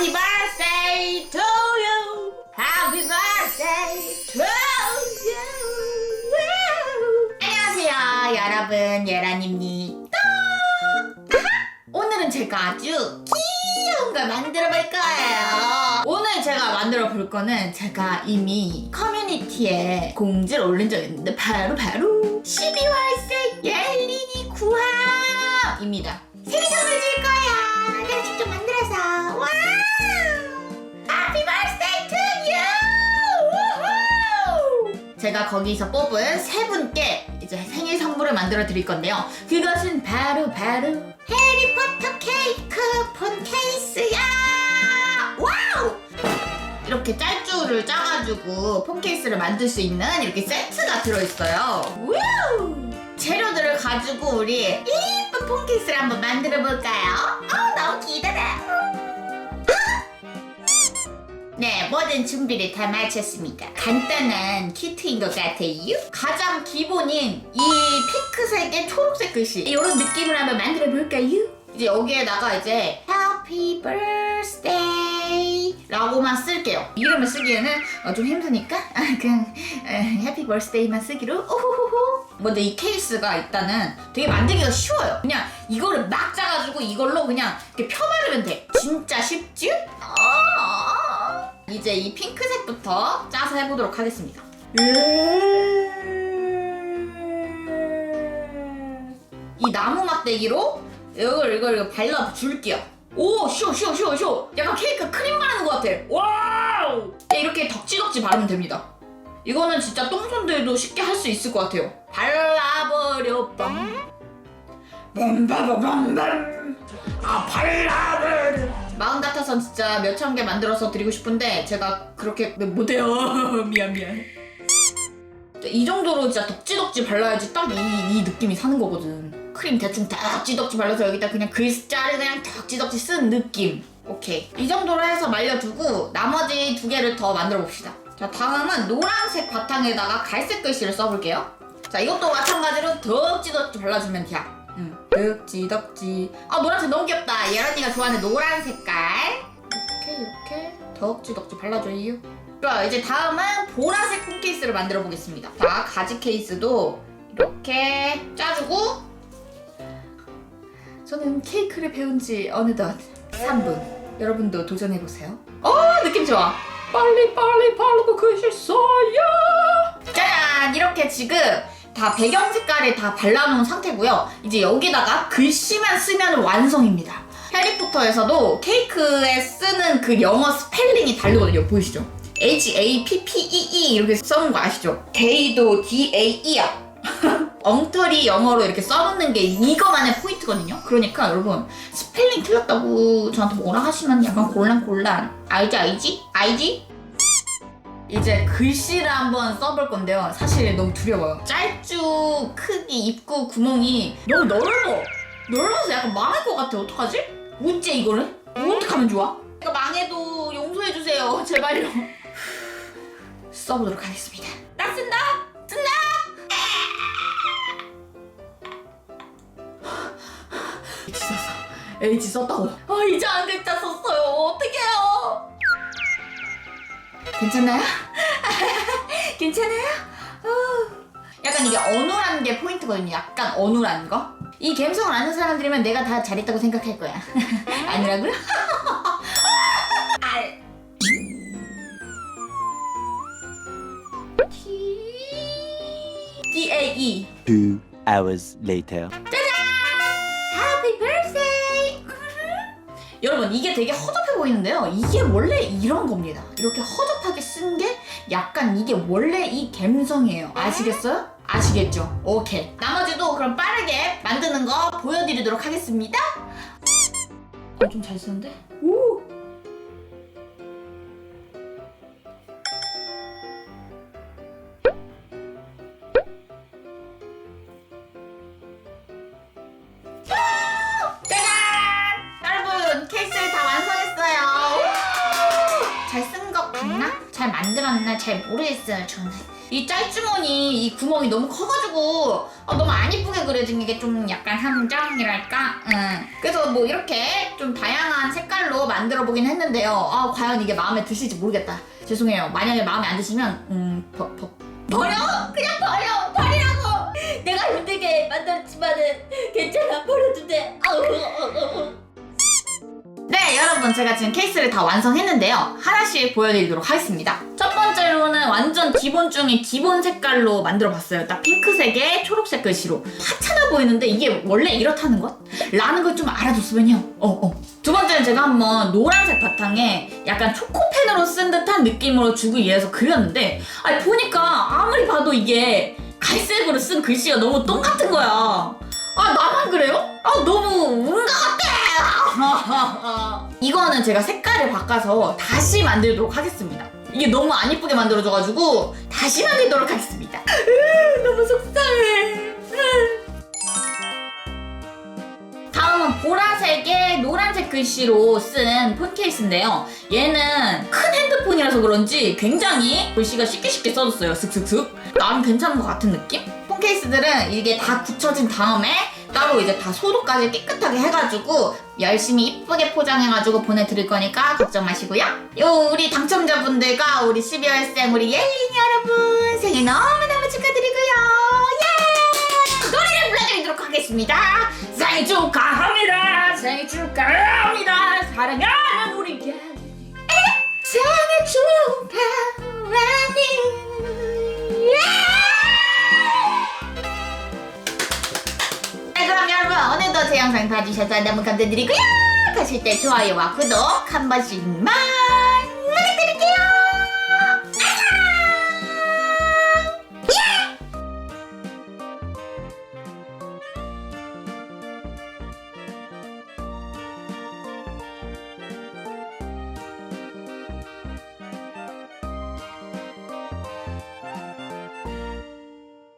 Happy birthday to you. Happy birthday to you. 안녕하세요, 여러분. 예란입니다. 오늘은 제가 아주 귀여운 걸 만들어 볼 거예요. 오늘 제가 만들어 볼 거는 제가 이미 커뮤니티에 공지를 올린 적이 있는데 바로 바로 12월생 옐린이 구함입니다. 생일 제가 거기서 뽑은 세 분께 이제 생일 선물을 만들어 드릴 건데요. 그것은 바로 바로 해리포터 케이크 폰 케이스야! 와우! 이렇게 짤줄을 짜가지고 폰 케이스를 만들 수 있는 이렇게 세트가 들어있어요. 우우! 재료들을 가지고 우리 예쁜 폰 케이스를 한번 만들어 볼까요? 네, 모든 준비를 다 마쳤습니다. 간단한 키트인 것 같아요. 가장 기본인 이 핑크색의 초록색 글씨 이런 느낌을 한번 만들어 볼까요? 이제 여기에다가 이제 Happy Birthday 라고만 쓸게요. 이름을 쓰기에는 어, 좀 힘드니까 아, 그냥 에, Happy Birthday만 쓰기로 오호호호. 먼저 이 케이스가 일단은 되게 만들기가 쉬워요. 그냥 이거를 막 짜가지고 이걸로 그냥 이렇게 펴바르면 돼. 진짜 쉽지? 아, 이제 이 핑크색부터 짜서 해보도록 하겠습니다. 이 나무 막대기로 이걸 이걸 이걸 발라 줄게요. 오, 쇼, 쇼, 쇼, 쇼. 약간 케이크 크림 바르는 것 같아. 와우! 이렇게 덕지덕지 바르면 됩니다. 이거는 진짜 똥손들도 쉽게 할 수 있을 것 같아요. 발라버려 빰. 빰빰빰빰. 아, 발라버려. 마음 같아선 진짜 몇 천 개 만들어서 드리고 싶은데 제가 그렇게 못해요. 미안 미안. 이 정도로 진짜 덕지덕지 발라야지 딱 이 이 느낌이 사는 거거든. 크림 대충 덕지덕지 발라서 여기다 그냥 글자를 그냥 덕지덕지 쓴 느낌. 오케이. 이 정도로 해서 말려두고 나머지 두 개를 더 만들어 봅시다. 자, 다음은 노란색 바탕에다가 갈색 글씨를 써볼게요. 자, 이것도 마찬가지로 덕지덕지 발라주면 돼요. 응. 덕지 덕지. 아, 노란색 너무 귀엽다. 예란이가 좋아하는 노란 색깔. 이렇게, 이렇게 덕지 덕지 발라줘요. 자, 이제 다음은 보라색 폰 케이스를 만들어 보겠습니다. 자, 가지 케이스도 이렇게 짜주고 저는 케이크를 배운 지 어느덧 3분. 여러분도 도전해보세요. 어, 느낌 좋아. 빨리 빨리 바르고 계셨어요. 짠! 이렇게 지금 다 배경 색깔을 다 발라놓은 상태고요. 이제 여기다가 글씨만 쓰면 완성입니다. 해리포터에서도 케이크에 쓰는 그 영어 스펠링이 다르거든요. 보이시죠? H A P P E E 이렇게 써놓은 거 아시죠? D도 D A E야. 엉터리 영어로 이렇게 써놓는 게 이거만의 포인트거든요. 그러니까 여러분 스펠링 틀렸다고 저한테 뭐라 하시면 약간 곤란 곤란. 알지 알지? 알지? 이제 글씨를 한번 써볼 건데요. 사실 너무 두려워요. 짤쭉 크기 입구 구멍이 너무 넓어. 넓어서 약간 망할 것 같아. 어떡하지? 어째 이거를? 어떻게 하면 좋아? 이거 망해도 용서해주세요. 제발요. 써보도록 하겠습니다. 나 쓴다! 쓴다! H 썼어. H 썼다고. 아, 이제 안 글자 썼어요. 어떡해요? 괜찮나요? 괜찮아요? 어. 약간 이게 어눌한 게 포인트거든요. 약간 어눌한 거. 이 감성을 아는 사람들이면 내가 다 잘했다고 생각할 거야. 아니라고요? 알. D A E. Two hours later. 여러분 이게 되게 허접해 보이는데요. 이게 원래 이런 겁니다. 이렇게 허접하게 쓴 게 약간 이게 원래 이 감성이에요. 아시겠어요? 아시겠죠? 오케이. 나머지도 그럼 빠르게 만드는 거 보여드리도록 하겠습니다. 어, 좀 잘 쓰는데? 오! 만들었나? 잘 모르겠어요. 저는 이 짤주머니 이 구멍이 너무 커가지고 어, 너무 안 이쁘게 그려진 게 좀 약간 함정이랄까? 응. 그래서 뭐 이렇게 좀 다양한 색깔로 만들어 보긴 했는데요. 아 과연 이게 마음에 드실지 모르겠다. 죄송해요. 만약에 마음에 안 드시면 음 버, 버, 버려! 그냥 버려! 버리라고! 내가 힘들게 만들었지만은 괜찮아 버려도 돼. 아우, 네, 여러분 제가 지금 케이스를 다 완성했는데요. 하나씩 보여드리도록 하겠습니다. 첫 번째로는 완전 기본 중에 기본 색깔로 만들어봤어요. 딱 핑크색에 초록색 글씨로. 하찮아 보이는데 이게 원래 이렇다는 것? 라는 걸 좀 알아줬으면요. 어, 어. 두 번째는 제가 한번 노란색 바탕에 약간 초코펜으로 쓴 듯한 느낌으로 주기 위해서 그렸는데 아니 보니까 아무리 봐도 이게 갈색으로 쓴 글씨가 너무 똑같은 거야. 아 나만 그래요? 아 너무 운가 같아. 이거는 제가 색깔을 바꿔서 다시 만들도록 하겠습니다. 이게 너무 안 이쁘게 만들어져가지고 다시 만들도록 하겠습니다. 너무 속상해. 다음은 보라색에 노란색 글씨로 쓴 폰 케이스인데요. 얘는 큰 핸드폰이라서 그런지 굉장히 글씨가 쉽게 쉽게 써졌어요. 슥슥슥. 나름 괜찮은 것 같은 느낌? 폰 케이스들은 이게 다 굳혀진 다음에 따로 이제 다 소독까지 깨끗하게 해가지고 열심히 이쁘게 포장해가지고 보내드릴 거니까 걱정 마시고요. 요 우리 당첨자분들과 우리 12월생 우리 옐린 여러분 생일 너무너무 축하드리고요. 예! 노래를 불러드리도록 하겠습니다. 생일 축하합니다. 생일 축하합니다. 사랑하는 우리 옐린. 생일 축하 영상 봐주셔서 너무 감사드리고요. 가실 때 좋아요와 구독 한 번씩만